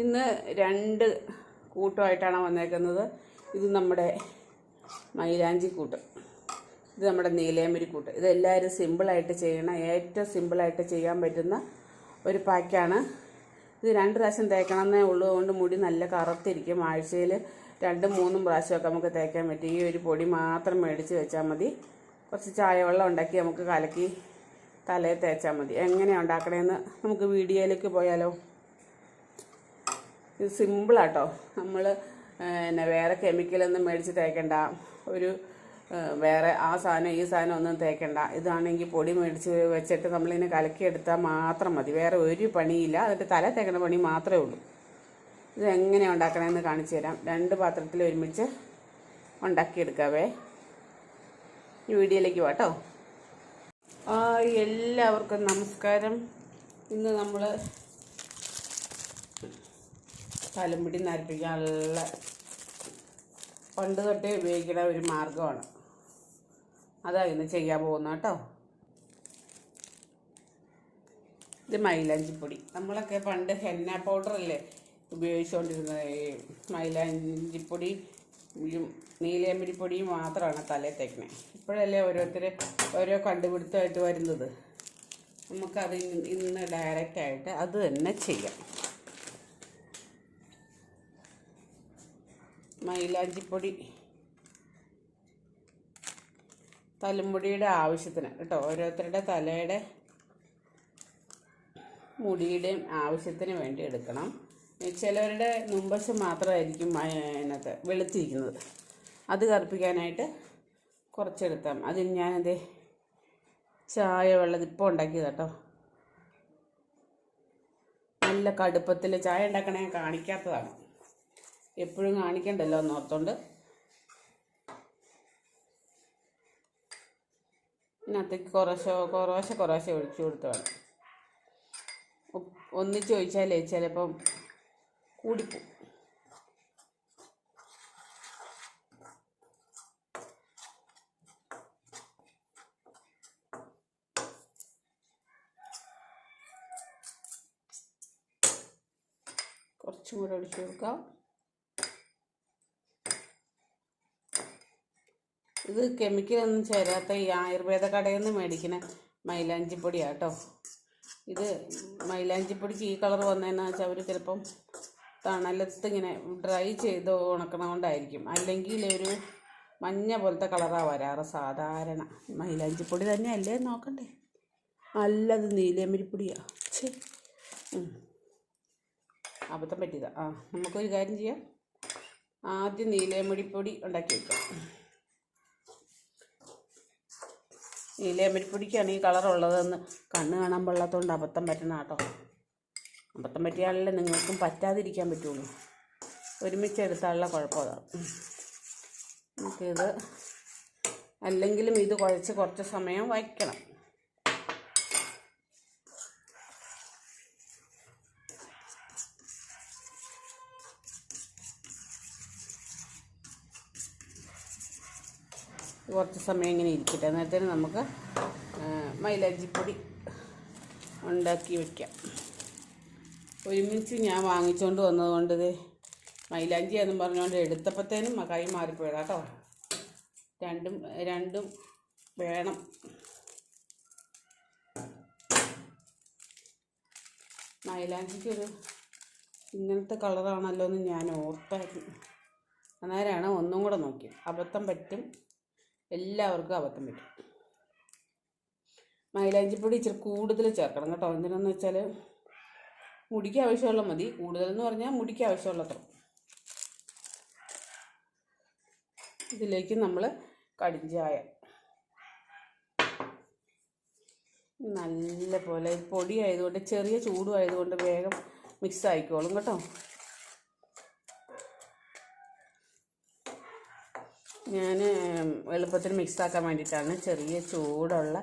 ഇന്ന് രണ്ട് കൂട്ടമായിട്ടാണ് വന്നേക്കുന്നത്. ഇത് നമ്മുടെ മൈലാഞ്ചി കൂട്ട്. ഇത് നമ്മുടെ നീലേമരി കൂട്ട്. ഇതെല്ലാവരും സിമ്പിളായിട്ട് ചെയ്യണം. ഏറ്റവും സിമ്പിളായിട്ട് ചെയ്യാൻ പറ്റുന്ന ഒരു പാക്കാണ് ഇത് രണ്ട് പ്രാവശ്യം തേക്കണമെന്നേ ഉള്ളൂ. അതുകൊണ്ട് മുടി നല്ല കറുത്തിരിക്കും. ആഴ്ചയിൽ രണ്ടും മൂന്നും പ്രാവശ്യമൊക്കെ നമുക്ക് തേക്കാൻ പറ്റും. ഈ ഒരു പൊടി മാത്രം മേടിച്ച് വെച്ചാൽ മതി. കുറച്ച് ചായ വെള്ളം ഉണ്ടാക്കി നമുക്ക് കലക്കി തലയിൽ തേച്ചാൽ മതി. എങ്ങനെയാണ് ഉണ്ടാക്കണേന്ന് നമുക്ക് വീഡിയോയിലേക്ക് പോയാലോ? ഇത് സിമ്പിളാട്ടോ നമ്മൾ പിന്നെ വേറെ കെമിക്കലൊന്നും മേടിച്ച് തേക്കണ്ട. ഒരു വേറെ ആ സാധനം ഈ സാധനം ഒന്നും തേക്കേണ്ട. ഇതാണെങ്കിൽ പൊടി മേടിച്ച് വെച്ചിട്ട് നമ്മളിതിനെ കലക്കിയെടുത്താൽ മാത്രം മതി. വേറെ ഒരു പണിയില്ല. അതിന്റെ തല തേക്കുന്ന പണി മാത്രമേ ഉള്ളൂ. ഇത് എങ്ങനെയാണ് ഉണ്ടാക്കണമെന്ന് കാണിച്ചു തരാം. രണ്ട് പാത്രത്തിൽ ഒരുമിച്ച് ഉണ്ടാക്കിയെടുക്കാവേ. ഈ വീഡിയോയിലേക്ക് വാട്ടോ എല്ലാവർക്കും നമസ്കാരം. ഇന്ന് നമ്മൾ തലമുടി നരപ്പിക്കാനുള്ള പണ്ട് തൊട്ടേ ഉപയോഗിക്കുന്ന ഒരു മാർഗമാണ് അതാണ് ചെയ്യാൻ പോകുന്നത് കേട്ടോ. ഇത് മൈലാഞ്ചിപ്പൊടി നമ്മളൊക്കെ പണ്ട് ഹെന്ന പൗഡർ അല്ലേ ഉപയോഗിച്ചുകൊണ്ടിരുന്നത്. ഈ മൈലാഞ്ചിപ്പൊടി നീലയമ്പരിപ്പൊടിയും മാത്രമാണ് തലേ തേക്കണേ. ഇപ്പോഴല്ലേ ഓരോരുത്തർ ഓരോ കണ്ടുപിടുത്തമായിട്ട് വരുന്നത്. നമുക്കത് ഇന്ന് ഡയറക്റ്റായിട്ട് അത് തന്നെ ചെയ്യാം. മൈലാഞ്ചിപ്പൊടി. തലമുടിയുടെ ആവശ്യത്തിന് കേട്ടോ. ഓരോരുത്തരുടെ തലയുടെ മുടിയുടെയും ആവശ്യത്തിന് വേണ്ടി എടുക്കണം. ചിലവരുടെ മുമ്പശം മാത്രമായിരിക്കും അതിനകത്ത് വെളുത്തിരിക്കുന്നത്. അത് കറുപ്പിക്കാനായിട്ട് കുറച്ചെടുത്താം അതിന് ഞാനത് ചായ വെള്ളം ഇപ്പോൾ ഉണ്ടാക്കിയത് കേട്ടോ. നല്ല കടുപ്പത്തിൽ ചായ ഉണ്ടാക്കണേ കാണിക്കാത്തതാണ്. എപ്പോഴും കാണിക്കണ്ടല്ലോ എന്നോർത്തോണ്ട് ഇതിനകത്തേക്ക് കുറേശ്ശെ കുറേശ്ശെ കുറേശ്ശെ ഒഴിച്ചു കൊടുത്ത് വേണം. ഒന്നിച്ച് ഒഴിച്ചാലേ ചിലപ്പം കൂടിപ്പോവും. കുറച്ചും കൂടെ ഒഴിച്ചു കൊടുക്കാം. ഇത് കെമിക്കലൊന്നും ചേരാത്ത ഈ ആയുർവേദ കടയിൽ നിന്ന് മേടിക്കുന്ന മൈലാഞ്ചിപ്പൊടിയാണ് കേട്ടോ ഇത് മൈലാഞ്ചിപ്പൊടിക്ക് ഈ കളർ വന്നതെന്ന് വെച്ചാൽ അവർ ചിലപ്പം തണലത്ത് ഇങ്ങനെ ഡ്രൈ ചെയ്ത് ഉണക്കണ കൊണ്ടായിരിക്കും അല്ലെങ്കിൽ ഒരു മഞ്ഞ പോലത്തെ കളറാണ് വരാറ് സാധാരണ. മൈലാഞ്ചിപ്പൊടി തന്നെയല്ലേ നോക്കണ്ടേ? നല്ലത് നീലയമരിപ്പൊടിയാണ് ഛേ. ഉം. അബദ്ധം പറ്റിയതാ. ആ നമുക്കൊരു കാര്യം ചെയ്യാം. ആദ്യം നീലമരിപ്പൊടി ഉണ്ടാക്കി വെക്കാം. നീലയമരിപ്പൊടിക്കാണ് ഈ കളറുള്ളതെന്ന് കണ്ണ് കാണാൻ പാടില്ലാത്തതുകൊണ്ട് അബദ്ധം പറ്റണം കേട്ടോ അബദ്ധം പറ്റിയാലല്ലേ നിങ്ങൾക്കും പറ്റാതിരിക്കാൻ പറ്റുള്ളൂ. ഒരുമിച്ച് എടുത്താലുള്ള കുഴപ്പം അതാണ് ഉം. നമുക്കിത് അല്ലെങ്കിലും ഇത് കുഴച്ച് കുറച്ച് സമയം വയ്ക്കണം. കുറച്ച് സമയം ഇങ്ങനെ ഇരിക്കട്ടെ. അന്നേരത്തേന് നമുക്ക് മൈലാജിപ്പൊടി ഉണ്ടാക്കി വയ്ക്കാം ഒരുമിച്ച് ഞാൻ വാങ്ങിച്ചുകൊണ്ട് വന്നതുകൊണ്ട് ഇത് മൈലാഞ്ചി എന്നും പറഞ്ഞുകൊണ്ട് എടുത്തപ്പോഴത്തേനും കൈ മാറിപ്പോയതാ കേട്ടോ. രണ്ടും രണ്ടും വേണം. മൈലാഞ്ചിക്കൊരു ഇങ്ങനത്തെ കളറാണല്ലോ എന്ന് ഞാൻ ഓർത്തായിരുന്നു. അന്നേരമാണ് ഒന്നും കൂടെ നോക്കിയത്. അബദ്ധം പറ്റും. എല്ലാവർക്കും അബദ്ധം പറ്റും. മൈലാഞ്ചിപ്പൊടി ഇച്ചിരി കൂടുതൽ ചേർക്കണം കേട്ടോ. എന്തിനാന്ന് വെച്ചാൽ മുടിക്ക് ആവശ്യമുള്ള മതി. കൂടുതലെന്ന് പറഞ്ഞാൽ മുടിക്ക് ആവശ്യമുള്ളത്ര. ഇതിലേക്ക് നമ്മൾ കടിഞ്ചായ. നല്ല പോലെ പൊടിയായതുകൊണ്ട് ചെറിയ ചൂടും ആയതുകൊണ്ട് വേഗം മിക്സ് ആയിക്കോളും കേട്ടോ. ഞാൻ എളുപ്പത്തിൽ മിക്സാക്കാൻ വേണ്ടിയിട്ടാണ് ചെറിയ ചൂടുള്ള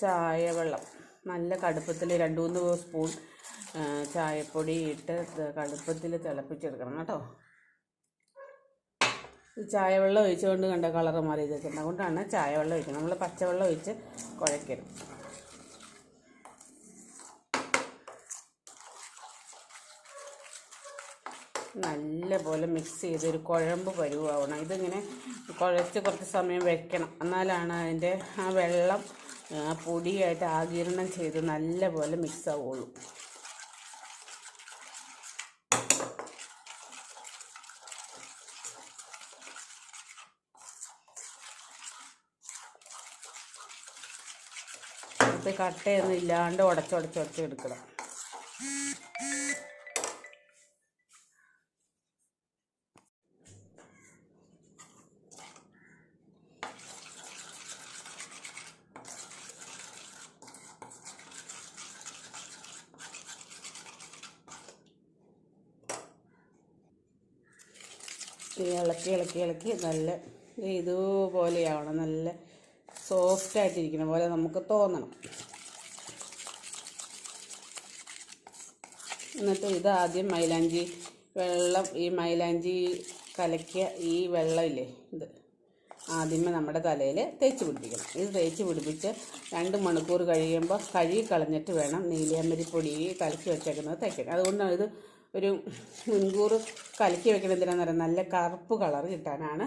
ചായ വെള്ളം നല്ല കടുപ്പത്തിൽ രണ്ട് മൂന്ന് സ്പൂൺ ചായപ്പൊടി ഇട്ട് കടുപ്പത്തിൽ തിളപ്പിച്ചെടുക്കണം കേട്ടോ. ചായ വെള്ളം ഒഴിച്ചുകൊണ്ട് കണ്ട കളറ് മാറി ഇതൊക്കെ അതുകൊണ്ടാണ് ചായ വെള്ളം ഒഴിക്കുന്നത്. നമ്മൾ പച്ചവെള്ളം ഒഴിച്ച് കുഴക്കരുത് നല്ലപോലെ മിക്സ് ചെയ്ത് ഒരു കുഴമ്പ് പരുവാവണം ഇതിങ്ങനെ കുഴച്ച് കുറച്ച് സമയം വെക്കണം. എന്നാലാണ് അതിന്റെ ആ വെള്ളം പൊടിയായിട്ട് ആകിരണം ചെയ്ത് നല്ലപോലെ മിക്സ് ആവുള്ളൂ. ഇത് കട്ടയൊന്നും ഇല്ലാണ്ട് ഉടച്ചുടച്ചുടച്ച് എടുക്കണം. ഇളക്കി ഇളക്കി ഇളക്കി നല്ല ഇതുപോലെയാവണം. നല്ല സോഫ്റ്റായിട്ടിരിക്കുന്ന പോലെ നമുക്ക് തോന്നണം. എന്നിട്ട് ഇത് ആദ്യം മൈലാഞ്ചി വെള്ളം ഈ മൈലാഞ്ചി കലക്കിയ ഈ വെള്ളമില്ലേ ഇത് ആദ്യമേ നമ്മുടെ തലയിൽ തേച്ച് പിടിപ്പിക്കണം. ഇത് തേച്ച് പിടിപ്പിച്ച് രണ്ട് മണിക്കൂർ കഴിയുമ്പോൾ കഴുകി കളഞ്ഞിട്ട് വേണം നീലിയാമ്പരിപ്പൊടി കലക്കി വെച്ചേക്കുന്നത് തേക്കാൻ. അതുകൊണ്ടാണ് ഇത് ഒരു മുൻകൂർ കലക്കി വെക്കണം എന്തിനാന്ന് പറയുക നല്ല കറുപ്പ് കളർ കിട്ടാനാണ്.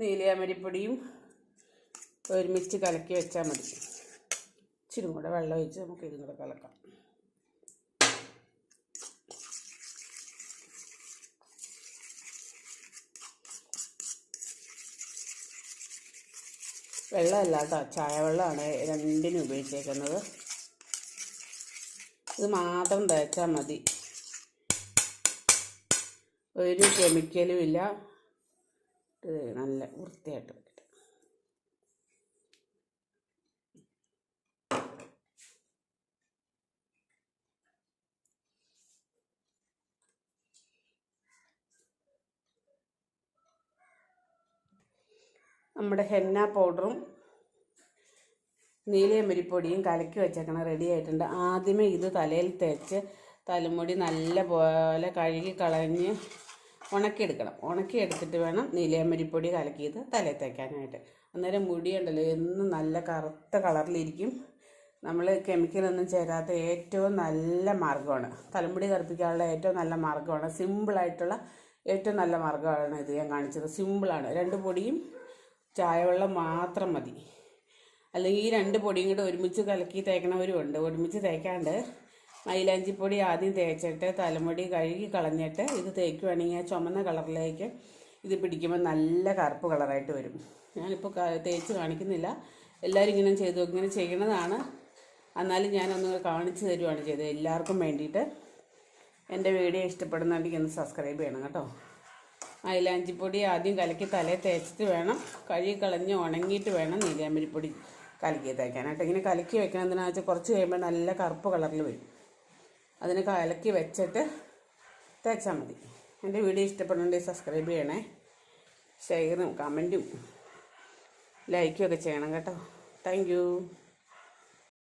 നീലിയാമ്പരിപ്പൊടിയും ഒരുമിച്ച് കലക്കി വെച്ചാൽ മതി. ഇച്ചിരി കൂടെ വെള്ളം ഒഴിച്ച് നമുക്ക് ഇതും കൂടെ കലക്കാം. വെള്ളമല്ലാത്ത ചായ ചായവെള്ളമാണ് രണ്ടിനും ഉപയോഗിച്ചേക്കുന്നത്. ഇത് മാത്രം തേച്ചാൽ മതി. ഒരു കെമിക്കലും ഇല്ല. നല്ല വൃത്തിയായിട്ട് നമ്മുടെ ഹെന്ന പൗഡറും നീലയമരിപ്പൊടിയും കലക്കി വെച്ചേക്കണം റെഡി ആയിട്ടുണ്ട്. ആദ്യമേ ഇത് തലയിൽ തേച്ച് തലമുടി നല്ല പോലെ കഴുകി കളഞ്ഞ് ഉണക്കിയെടുക്കണം. ഉണക്കിയെടുത്തിട്ട് വേണം നീലയമരിപ്പൊടി കലക്കിയത് തലയിൽ തേക്കാനായിട്ട്. അന്നേരം മുടിയുണ്ടല്ലോ എന്നും നല്ല കറുത്ത കളറിലിരിക്കും. നമ്മൾ കെമിക്കലൊന്നും ചേരാത്ത ഏറ്റവും നല്ല മാർഗമാണ്. തലമുടി കറുപ്പിക്കാനുള്ള ഏറ്റവും നല്ല മാർഗമാണ്. സിമ്പിളായിട്ടുള്ള ഏറ്റവും നല്ല മാർഗമാണ് ഇത് ഞാൻ കാണിച്ചത്. സിമ്പിളാണ് രണ്ട് പൊടിയും ചായവെള്ളം മാത്രം മതി. അല്ലെങ്കിൽ ഈ രണ്ട് പൊടിയും കൂടെ ഒരുമിച്ച് കലക്കി തേക്കണവരുമുണ്ട് ഒരുമിച്ച് തേക്കാണ്ട് മൈലാഞ്ചിപ്പൊടി ആദ്യം തേച്ചിട്ട് തലമുടി കഴുകി കളഞ്ഞിട്ട് ഇത് തേക്കുവാണെങ്കിൽ ആ ചുമന്ന കളറിലേക്ക് ഇത് പിടിക്കുമ്പോൾ നല്ല കറുപ്പ് കളറായിട്ട് വരും. ഞാനിപ്പോൾ തേച്ച് കാണിക്കുന്നില്ല. എല്ലാവരും ഇങ്ങനെ ചെയ്തു ഇങ്ങനെ ചെയ്യണതാണ്. എന്നാലും ഞാനൊന്ന് കാണിച്ചു തരുവാണ് ചെയ്തത് എല്ലാവർക്കും വേണ്ടിയിട്ട്. എന്റെ വീഡിയോ ഇഷ്ടപ്പെടുന്നുണ്ടെങ്കിൽ ഒന്ന് സബ്സ്ക്രൈബ് ചെയ്യണം കേട്ടോ. മൈലാഞ്ചിപ്പൊടി ആദ്യം കലക്കി തലയിൽ തേച്ചിട്ട് വേണം. കഴുകി കളഞ്ഞ് ഉണങ്ങിയിട്ട് വേണം നീലാമ്പരിപ്പൊടി കലക്കി തേക്കാനായിട്ട് ഇങ്ങനെ കലക്കി വെക്കണം എന്തിനാണെന്ന് വെച്ചാൽ കുറച്ച് കഴിയുമ്പോൾ നല്ല കറുപ്പ് കളറിൽ വരും. അതിന് കലക്കി വെച്ചിട്ട് തേച്ചാൽ മതി. എന്റെ വീഡിയോ ഇഷ്ടപ്പെടുന്നുണ്ടെങ്കിൽ സബ്സ്ക്രൈബ് ചെയ്യണേ. ഷെയറും കമന്റും ലൈക്കും ഒക്കെ ചെയ്യണം കേട്ടോ. താങ്ക്